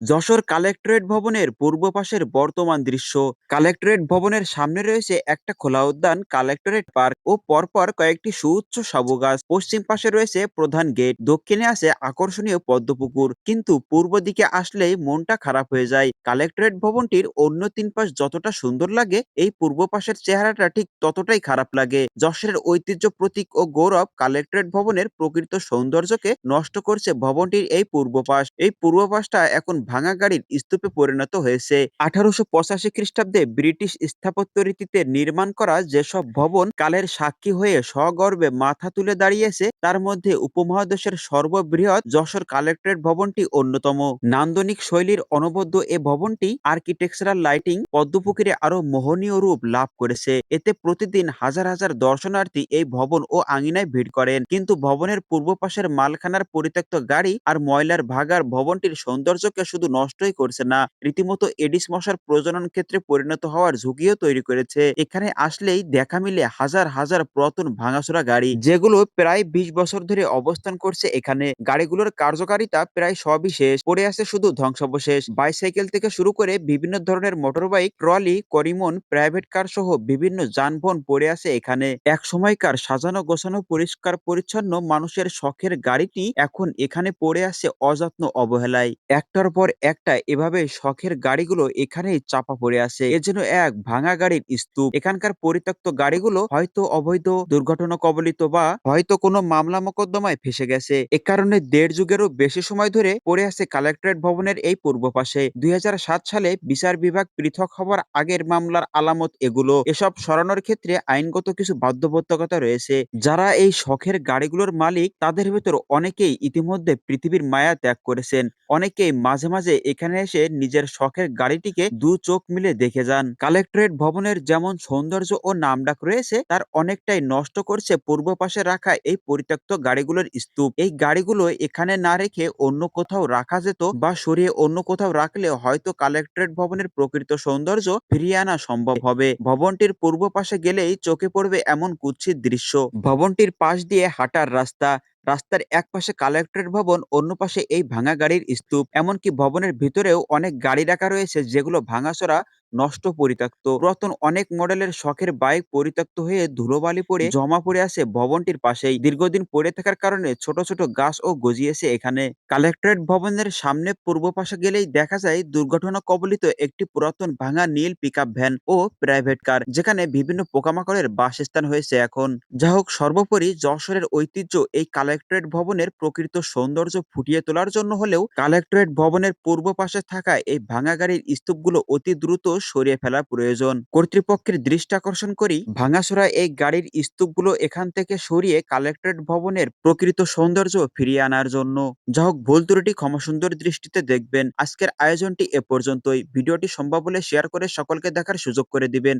Jessore collectorate ভবনের পূর্ব পাশের বর্তমান দৃশ্য। কালেক্টরেট ভবনের সামনে রয়েছে একটা খোলা উদ্যান, কালেক্টরেট পার্ক ও পরপর কয়েকটি সুউচ্চ সাবু গাছ পশ্চিম পাশে রয়েছে প্রধান গেট, দক্ষিণে আছে আকর্ষণীয় পদ্মপুকুর। কিন্তু পূর্ব দিকে আসলেই মনটা খারাপ হয়ে যায়। কালেক্টরেট ভবনটির অন্য তিন পাশ যতটা সুন্দর লাগে, এই পূর্ব পাশের চেহারাটা ঠিক ততটাই খারাপ লাগে। যশোরের ঐতিহ্য প্রতীক ও গৌরব কালেক্টরেট ভবনের প্রকৃত সৌন্দর্যকে নষ্ট করছে ভবনটির এই পূর্ব পাশ। এই পূর্ব পাশটা এখন ভাঙা গাড়ির স্তূপে পরিণত হয়েছে। আঠারোশো পঁচাশি খ্রিস্টাব্দে ব্রিটিশ স্থাপত্য রীতিতে নির্মাণ করা যেসব ভবন কালের সাক্ষী হয়ে সগর্বে মাথা তুলে দাঁড়িয়েছে, তার মধ্যে উপমহাদেশের সর্ববৃহৎ যশোর কালেক্টরেট ভবনটি অন্যতম। নান্দনিক শৈলীর অনবদ্য এ ভবনটি আর্কিটেকচারাল লাইটিং, পদ্মপুকুরে আরও মোহনীয় রূপ লাভ করেছে। এতে প্রতিদিন হাজার হাজার দর্শনার্থী এই ভবন ও আঙিনায় ভিড় করেন। কিন্তু ভবনের পূর্ব পাশের মালখানার পরিত্যক্ত গাড়ি আর ময়লার ভাগার ভবনটির সৌন্দর্যকে শুধু নষ্টই করছে না, রীতিমতো এডিস মশার প্রজনন ক্ষেত্রে পরিণত হওয়ার ঝুঁকিও তৈরি করেছে। এখানে আসলেই দেখা মিলে হাজার হাজার পুরাতন ভাঙাচোরা গাড়ি, যেগুলো প্রায় বিশ বছর ধরে অবস্থান করছে এখানে। গাড়িগুলোর কার্যকারিতা প্রায় সবই শেষ, পড়ে আছে শুধু ধ্বংসাবশেষ। বাইসাইকেল থেকে শুরু করে বিভিন্ন ধরনের মোটরবাইক, ট্রলি, করিমন, প্রাইভেট কার সহ বিভিন্ন যানবাহন পড়ে আছে এখানে। এক সময়কার সাজানো গোছানো পরিষ্কার পরিচ্ছন্ন মানুষের শখের গাড়িটি এখন এখানে পড়ে আছে অযত্ন অবহেলায়। একটার পর একটা এভাবে শখের গাড়িগুলো এখানেই চাপা পড়ে আছে এ যেন এক ভাঙা গাড়ির স্তূপ। এখানকার পরিত্যক্ত গাড়িগুলো হয়তো অবৈধ, দুর্ঘটনা কবলিত বা হয়তো কোনো মামলা মোকদ্দমায় ফেসে গেছে। এ কারণে দেড় যুগেরও বেশি সময় ধরে পড়ে আছে কালেক্টরেট ভবনের এই পূর্ব পাশে। দুই হাজার সাত সালে বিচার বিভাগ পৃথক হওয়ার আগের মামলার আলামত এগুলো। এসব সরানোর ক্ষেত্রে আইনগত কিছু বাধ্যবাধকতা রয়েছে। যারা এই শখের গাড়িগুলোর মালিক, তাদের ভেতর অনেকেই ইতিমধ্যে পৃথিবীর মায়া ত্যাগ করেছেন। অনেকেই মাঝে মাঝে এখানে এসে নিজের শখের গাড়িটিকে দু চোখ মিলে দেখে যান। কালেক্টরেট ভবনের যেমন সৌন্দর্য ও নামডাক রয়েছে, তার অনেকটাই নষ্ট করছে পূর্ব পাশে রাখা এই পরিত্যক্ত গাড়িগুলোর স্তূপ। এই গাড়িগুলো এখানে না রেখে অন্য কোথাও রাখা যেত বা সরিয়ে অন্য কোথাও রাখলে হয়তো কালেক্টরেট ভবনের প্রকৃত সৌন্দর্য ফিরিয়ে আনা সম্ভব হবে। ভবনটির পূর্ব পাশে গেলেই চোখে পড়বে এমন কুৎসিত দৃশ্য। ভবনটির পাশ দিয়ে হাঁটার রাস্তা রাস্তার এক পাশে কালেক্টরেট ভবন, অন্য পাশে এই ভাঙা গাড়ির স্তূপ। এমনকি ভবনের ভিতরেও অনেক গাড়ি রাখা রয়েছে, যেগুলো ভাঙাচোরা নষ্ট পরিত্যক্ত। পুরাতন অনেক মডেলের শখের বাইক পরিত্যক্ত হয়ে ধুলোবালি পড়ে জমা পড়ে আছে ভবনটির পাশেই। দীর্ঘদিন পড়ে থাকার কারণে ছোট ছোট গাছ ও গজিয়েছে এখানে। কালেক্টরেট ভবনের সামনে পূর্ব পাশে গেলেই দেখা যায় দুর্ঘটনা কবলিত একটি পুরাতন ভাঙা নীল পিকআপ ভ্যান ও প্রাইভেট কার যেখানে বিভিন্ন পোকামাকড়ের বাসস্থান হয়েছে এখন। যা হোক, সর্বোপরি যশোরের ঐতিহ্য এই কালেক্টরেট ভবনের প্রকৃত সৌন্দর্য ফুটিয়ে তোলার জন্য হলেও কালেক্টরেট ভবনের পূর্ব পাশে থাকা এই ভাঙা গাড়ির স্তূপগুলো অতি দ্রুত সরিয়ে ফেলা প্রয়োজন। কর্তৃপক্ষের দৃষ্টি আকর্ষণ করি ভাঙাচোরা এই গাড়ির স্তূপগুলো এখান থেকে সরিয়ে কালেক্টরেট ভবনের প্রকৃত সৌন্দর্য ফিরিয়ে আনার জন্য। যা হোক ভুল ত্রুটি ক্ষমা সুন্দর দৃষ্টিতে দেখবেন। আজকের আয়োজনটি এ পর্যন্তই। ভিডিওটি সম্ভব হলে শেয়ার করে সকলকে দেখার সুযোগ করে দিবেন।